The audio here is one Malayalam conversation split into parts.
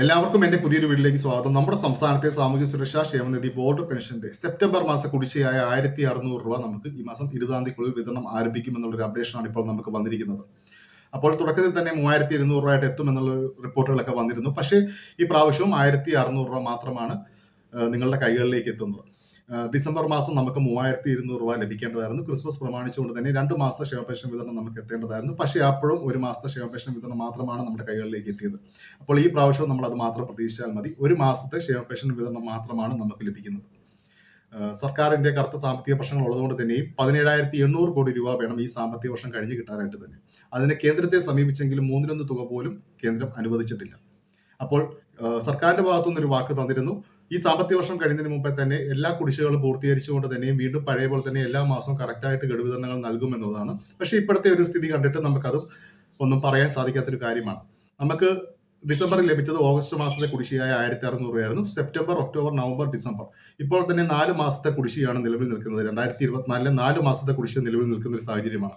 എല്ലാവർക്കും എന്റെ പുതിയൊരു വീട്ടിലേക്ക് സ്വാഗതം. നമ്മുടെ സംസ്ഥാനത്തെ സാമൂഹ്യ സുരക്ഷാ ക്ഷേമനിധി ബോർഡ് പെൻഷന്റെ സെപ്റ്റംബർ മാസ കുടിശ്ശിയായ ആയിരത്തി അറുന്നൂറ് രൂപ നമുക്ക് ഈ മാസം ഇരുപതാം തീയതിക്കുള്ളിൽ വിതരണം ആരംഭിക്കുമെന്നുള്ളൊരു അപ്ഡേഷനാണ് ഇപ്പോൾ നമുക്ക് വന്നിരിക്കുന്നത്. അപ്പോൾ തുടക്കത്തിൽ തന്നെ മൂവായിരത്തി ഇരുന്നൂറ് എത്തും എന്നുള്ള റിപ്പോർട്ടുകളൊക്കെ വന്നിരുന്നു. പക്ഷേ ഈ പ്രാവശ്യവും ആയിരത്തി അറുന്നൂറ് രൂപ മാത്രമാണ് നിങ്ങളുടെ കൈകളിലേക്ക് എത്തുന്നത്. ഡിസംബർ മാസം നമുക്ക് മൂവായിരത്തി ഇരുന്നൂറ് രൂപ ലഭിക്കേണ്ടതായിരുന്നു. ക്രിസ്മസ് പ്രമാണിച്ചുകൊണ്ട് തന്നെ രണ്ട് മാസത്തെ ക്ഷേമ പെൻഷൻ വിതരണം നമുക്ക് എത്തേണ്ടതായിരുന്നു. പക്ഷേ അപ്പോഴും ഒരു മാസത്തെ ക്ഷേമ പെൻഷൻ വിതരണം മാത്രമാണ് നമ്മുടെ കൈകളിലേക്ക് എത്തിയത്. അപ്പോൾ ഈ പ്രാവശ്യം നമ്മൾ അത് മാത്രം പ്രതീക്ഷിച്ചാൽ മതി. ഒരു മാസത്തെ ക്ഷേമ പെൻഷൻ വിതരണം മാത്രമാണ് നമുക്ക് ലഭിക്കുന്നത്. സർക്കാരിന്റെ കടുത്ത സാമ്പത്തിക പ്രശ്നങ്ങൾ ഉള്ളതുകൊണ്ട് തന്നെയും പതിനേഴായിരത്തി എണ്ണൂറ് കോടി രൂപ വേണം ഈ സാമ്പത്തിക വർഷം കഴിഞ്ഞ് കിട്ടാനായിട്ട് തന്നെ. അതിന് കേന്ദ്രത്തെ സമീപിച്ചെങ്കിലും മൂന്നിലൊന്ന് തുക പോലും കേന്ദ്രം അനുവദിച്ചിട്ടില്ല. അപ്പോൾ സർക്കാരിന്റെ ഭാഗത്തുനിന്ന് ഒരു വാക്ക് തന്നിരുന്നു. ഈ സാമ്പത്തിക വർഷം കഴിയുന്നതിന് മുമ്പേ തന്നെ എല്ലാ കുടിശ്ശികളും പൂർത്തീകരിച്ചുകൊണ്ട് തന്നെയും വീണ്ടും പഴയ പോലെ തന്നെ എല്ലാ മാസവും കറക്റ്റായിട്ട് ഗഡുവിതരണങ്ങൾ നൽകുമെന്നുള്ളതാണ്. പക്ഷേ ഇപ്പോഴത്തെ ഒരു സ്ഥിതി കണ്ടിട്ട് നമുക്കത് ഒന്നും പറയാൻ സാധിക്കാത്തൊരു കാര്യമാണ്. നമുക്ക് ഡിസംബറിൽ ലഭിച്ചത് ഓഗസ്റ്റ് മാസത്തെ കുടിശ്ശിയായ ആയിരത്തി അറുന്നൂറ് രൂപയായിരുന്നു. September October November December. ഇപ്പോൾ തന്നെ നാല് മാസത്തെ കുടിശ്ശിയാണ് നിലവിൽ നിൽക്കുന്നത്. രണ്ടായിരത്തി ഇരുപത്തിനാലിലെ നാല് മാസത്തെ കുടിശ്ശിക നിലവിൽ നിൽക്കുന്ന ഒരു സാഹചര്യമാണ്.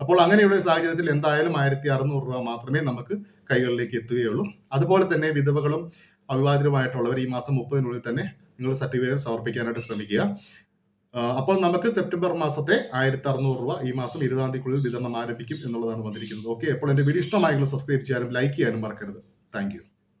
അപ്പോൾ അങ്ങനെയുള്ള ഒരു സാഹചര്യത്തിൽ എന്തായാലും ആയിരത്തി അറുന്നൂറ് രൂപ മാത്രമേ നമുക്ക് കൈകളിലേക്ക് എത്തുകയുള്ളൂ. അതുപോലെ തന്നെ വിധവകളും അവിവാഹിതരുമായിട്ടുള്ളവർ ഈ മാസം മുപ്പതിനുള്ളിൽ തന്നെ നിങ്ങൾ സർട്ടിഫിക്കറ്റ് സമർപ്പിക്കാനായിട്ട് ശ്രമിക്കുക. അപ്പോൾ നമുക്ക് സെപ്റ്റംബർ മാസത്തെ ആയിരത്തി അറുന്നൂറ് രൂപ ഈ മാസം ഇരുപതാം തീയതിക്കുള്ളിൽ വിതരണം ആരംഭിക്കും എന്നുള്ളതാണ് വന്നിരിക്കുന്നത്. ഓക്കെ അപ്പോൾ എന്റെ വീഡിയോ ഇഷ്ടമായെങ്കിലും സബ്സ്ക്രൈബ് ചെയ്യാനും ലൈക്ക് ചെയ്യാനും മറക്കരുത്. താങ്ക്